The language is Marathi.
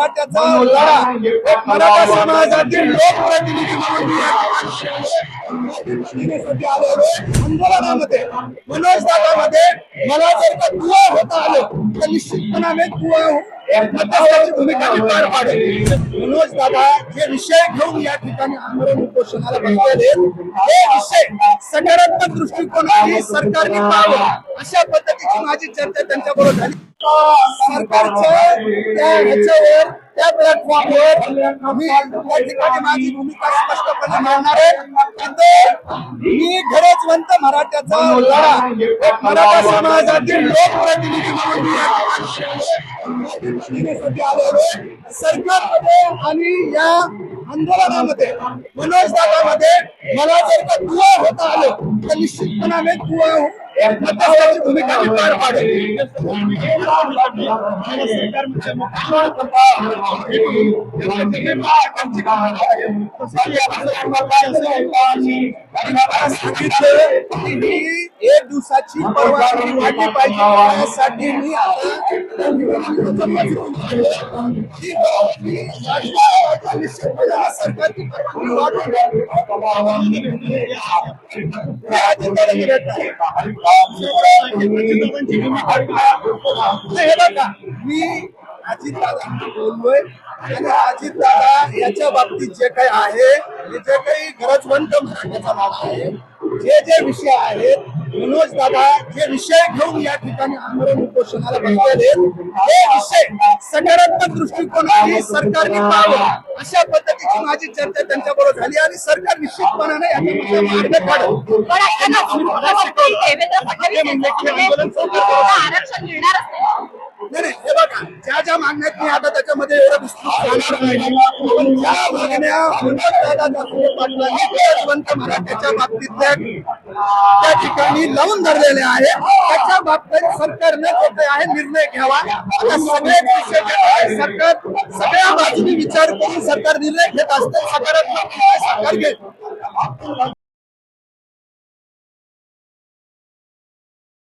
मराठ्याचा लढा. एक मराठा समाजातील लोकप्रतिनिधी म्हणून मी आलेलो आंदोलनामध्ये मनोज दादामध्ये मला जर का दुवा होता आलो तर निश्चितपणाने दुवा मध्यस्थाची भूमिका मी पार पाडेल मनोज दादा जे विषय घेऊन या ठिकाणी आंदोलन उपोषणाला बसलेले हे विषय सकारात्मक दृष्टिकोनाने सरकारने पाहावं अशा पद्धतीची माझी चर्चा त्यांच्याबरोबर झाली सरकारच्या त्या ह्याच्यावर त्या प्लॅटफॉर्मवर मी त्या ठिकाणी माझी भूमिका स्पष्टपणे मांडणार आहे. मी गरजवंत मराठ्याचा लढा मराठा समाजातील लोकप्रतिनिधी म्हणून मी आलेलो सरकारमध्ये आणि या आंदोलनामध्ये मनोज दादामध्ये मला जर का दुवा होता आलो तर निश्चितपणाने दुवा भूमिका मी पार एक दिवसाची परवानगी वाटली पाहिजे यासाठी मी सरकारची परवानगी वाटून हे अजिंक्य विराट आहे. हे बघा मी अजितदादा बोललोय आणि अजितदादा याच्या बाबतीत जे काही आहे हे जे काही गरजवंत मराठ्याचा भाग आहे जे जे विषय आहेत मनोज दादा जे विषय घेऊन या ठिकाणी आंदोलन उपोषणाला बसलेले हे विषय सकारात्मक दृष्टिकोनाने सरकारने पाहावं. अशा पद्धतीची माझी चर्चा त्यांच्याबरोबर झाली आणि सरकार निश्चितपणाने मार्ग ऐका मागण्यात मी आता त्याच्यामध्ये एवढं विस्तृत नाही. मराठ्याच्या बाबतीतल्या त्या ठिकाणी लावून धरलेले आहे. त्याच्या बाबतीत सरकारने जो आहे निर्णय घ्यावा. आता सगळे विषय सरकार सगळ्या बाजूनी विचार करून सरकार निर्णय घेत असते. सकारात्मक सरकार घेत